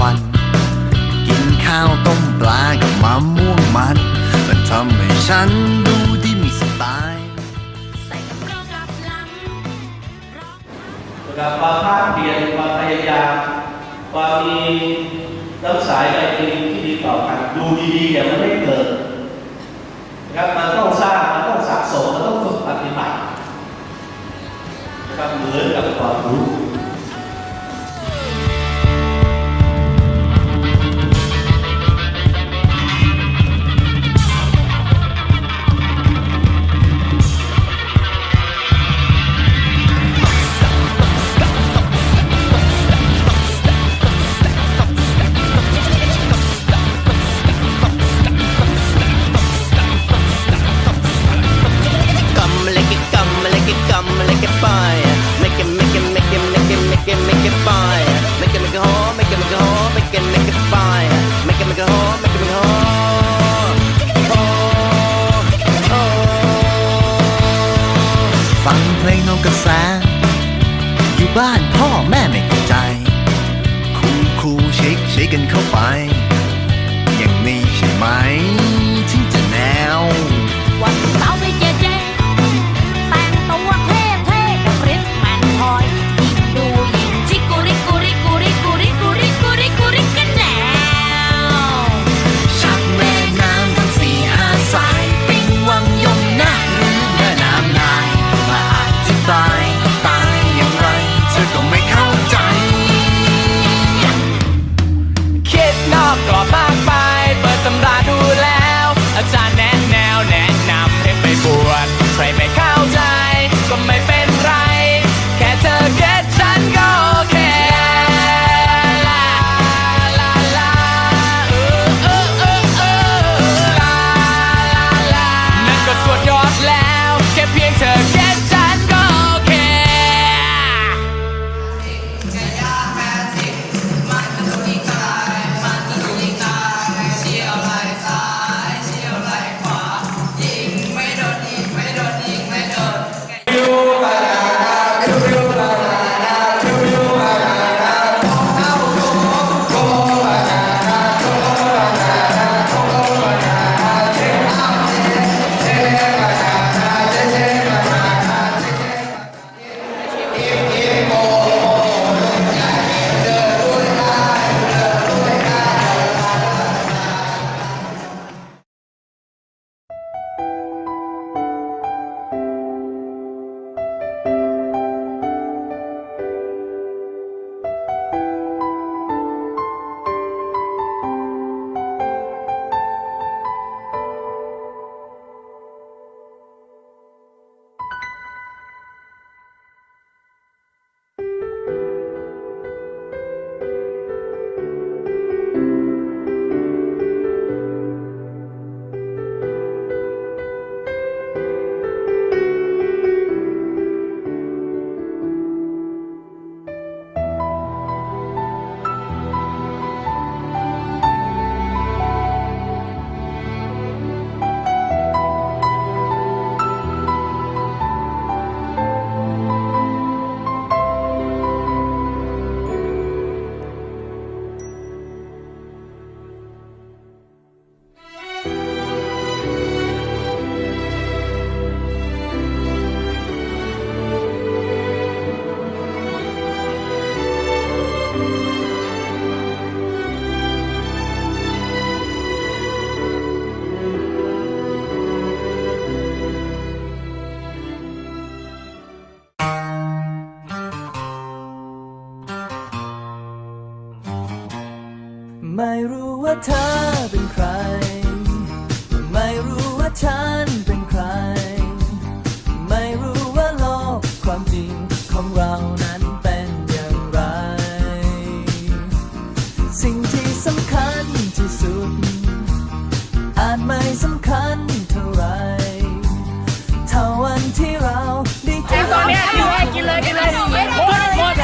วัน กินข้าวต้มปลากับมะม่วงมัน มันทำให้ฉันดูดีมีสไตล์กับความภาพเปลี่ยนความพยายามความมีรักษาใจตัวเองที่ดีต่อกันดูดีๆเนี่ยมันไม่เกิดนะครับมันต้องสร้างมันต้องสะสมมันต้องฝึกปฏิบัตินะครับเหมือนกับความรู้ บ้านพ่อแม่ไม่เข้าใจคูครูเช็คเช็คกันเข้าไป ไม่รู้ว่าเธอเป็นใคร ไม่รู้ว่าฉันเป็นใคร ไม่รู้ว่าโลกความจริงของเรานั้นเป็นอย่างไร สิ่งที่สำคัญที่สุด อาจไม่สำคัญเท่าไหรเท่าวันที่เราได้เจอตอนเนี้ยกินเลยกินเลยกินเลยหมดหมดหมด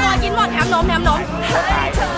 ตัวกินหมดแถมนมแถมนม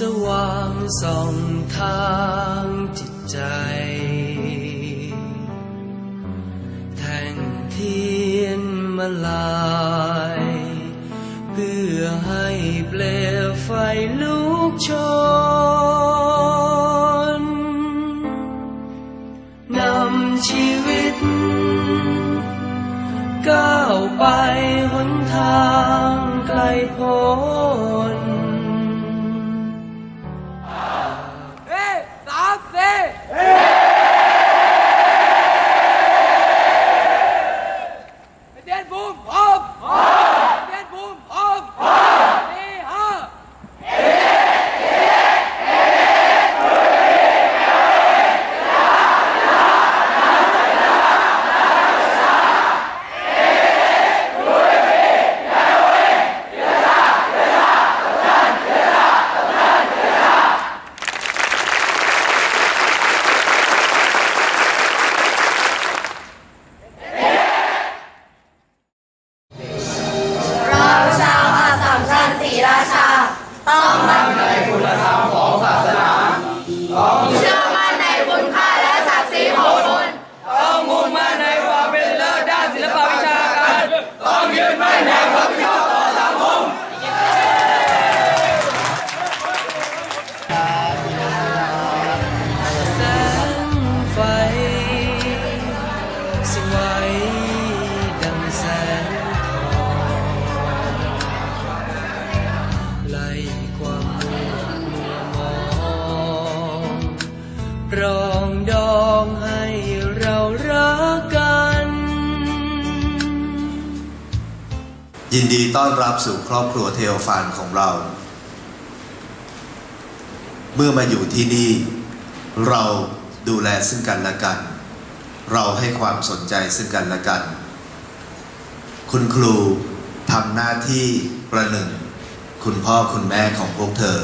สว่างส่องทางจิตใจ แท่งเทียนมาลาย เพื่อให้เปลวไฟลุกโชนนำชีวิต ก้าวไปหนทางไกลพ้น ยินดีต้อนรับสู่ครอบครัวเทโอฟานของเรา เมื่อมาอยู่ที่นี่ เราดูแลซึ่งกันและกัน เราให้ความสนใจซึ่งกันและกัน คุณครูทำหน้าที่ประหนึ่ง คุณพ่อคุณแม่ของพวกเธอ